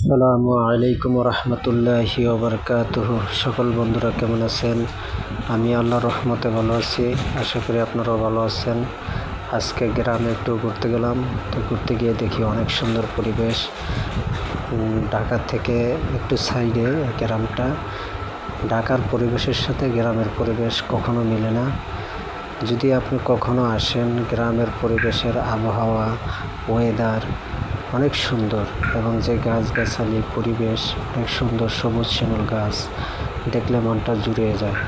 আসসালামু আলাইকুম রহমতুল্লাহি ওবরকাতুহ। সকল বন্ধুরা কেমন আছেন? আমি আল্লাহর রহমতে ভালো আছি, আশা করি আপনারাও ভালো আছেন। আজকে গ্রামে একটু ঘুরতে গেলাম, তো ঘুরতে গিয়ে দেখি অনেক সুন্দর পরিবেশ। ঢাকা থেকে একটু সাইডে গ্রামটা। ঢাকার পরিবেশের সাথে গ্রামের পরিবেশ কখনো মিলে না। যদি আপনি কখনো আসেন, গ্রামের পরিবেশের আবহাওয়া ওয়েদার অনেক সুন্দর এবং যে গাছগাছালি, পরিবেশ, অনেক সুন্দর সবুজ শ্যামল গাছ দেখলে মনটা জুড়িয়ে যায়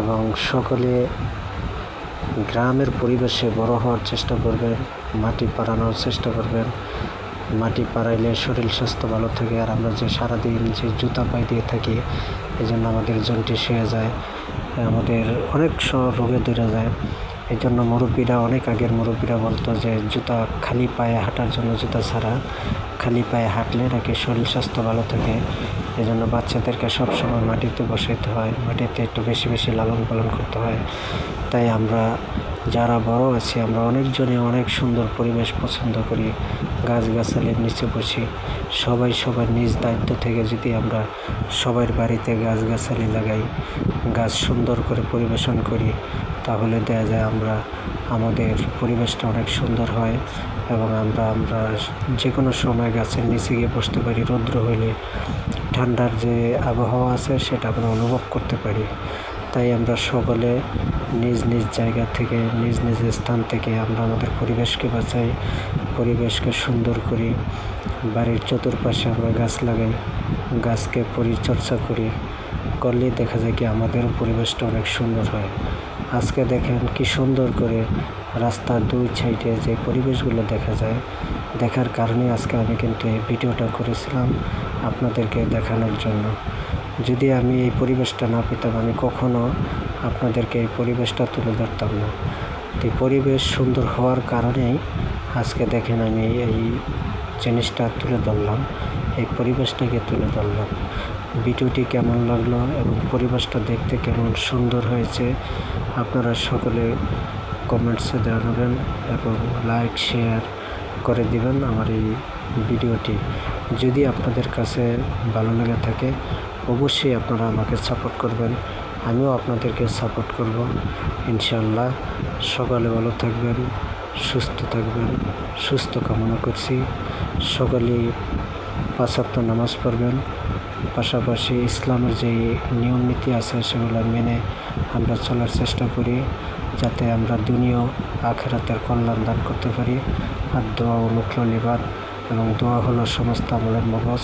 এবং সকলে গ্রামের পরিবেশে বড় হওয়ার চেষ্টা করবেন, মাটি পাড়ানোর চেষ্টা করবেন। মাটি পাড়াইলে শরীর স্বাস্থ্য ভালো থাকে আর আমরা যে সারাদিন যে জুতা পাই দিয়ে থাকি এই জন্য আমাদের জন্টিস হয়ে যায়, আমাদের অনেক রোগে ধরে যায়। এই জন্য মুরব্বীরা অনেক আগের মুরব্বীরা বলতো যে জুতা খালি পায়ে হাঁটার জন্য জুতা ছাড়া খালি পায়ে হাঁটলে নাকি শরীর স্বাস্থ্য ভালো থাকে। এই জন্য বাচ্চাদেরকে সবসময় মাটিতে বসাইতে হয়। মাটিতে একটু বেশি বেশি লালন পালন করতে হয়। তাই আমরা যারা বড় আছি, আমরা অনেকজনে অনেক সুন্দর পরিবেশ পছন্দ করি। গাছগাছালির নিচে বসি। সবাই সবার নিজ দায়িত্ব থেকে যদি আমরা সবার বাড়িতে গাছগাছালি লাগাই, গাছ সুন্দর করে পরিবেশন করি তাহলে দেখা যায় আমরা, আমাদের পরিবেশটা অনেক সুন্দর হয় এবং আমরা আমরা যে কোনো সময় গাছের নিচে গিয়ে বসতে পারি, রৌদ্র হলে ঠান্ডার যে আবহাওয়া আছে সেটা আমরা অনুভব করতে পারি। তাই আমরা সকলে নিজ নিজ জায়গা থেকে, নিজ নিজ স্থান থেকে আমরা আমাদের পরিবেশকে বাঁচাই, পরিবেশকে সুন্দর করি। বাড়ির চতুর্পাশে আমরা গাছ লাগাই, গাছকে পরিচর্যা করি। করলে দেখা যায় কি আমাদের পরিবেশটা অনেক সুন্দর হয়। আজকে দেখেন কি সুন্দর করে রাস্তার দুই সাইডে যে পরিবেশগুলো দেখা যায়, দেখার কারণে আজকে আমি কিন্তু এই ভিডিওটা করেছিলাম আপনাদেরকে দেখানোর জন্য। যদি আমি এই পরিবেশটা না পেতাম, আমি কখনো আপনাদেরকে এই পরিবেশটা তুলে ধরতাম না। তো পরিবেশ সুন্দর হওয়ার কারণেই আজকে দেখেন আমি এই জিনিসটা তুলে ধরলাম, এই পরিবেশটাকে তুলে ধরলাম। ভিডিওটি কেমন লাগল এবং পরিবেশটা দেখতে কেমন সুন্দর হয়েছে, আপনারা সকলে কমেন্টসে জানাবেন এবং লাইক, শেয়ার করে দিবেন আমার এই ভিডিওটি। যদি আপনাদের কাছে ভালো লেগে থাকে, অবশ্যই আপনারা আমাকে সাপোর্ট করবেন, আমিও আপনাদেরকে সাপোর্ট করব। ইনশাল্লাহ সকালে ভালো থাকবেন, সুস্থ থাকবেন, সুস্থ কামনা করছি। সকলেই পাঁচ সপ্তাহ নামাজ পড়বেন পাশাপাশি ইসলামের যে নিয়ম নীতি আছে, সেগুলো মেনে আমরা চলার চেষ্টা করি, যাতে আমরা দুনিয়া আখেরাতের কল্যাণ দান করতে পারি। আর দোয়া ও মুখল এবং দোয়া হলো সমস্ত আমলের মগজ।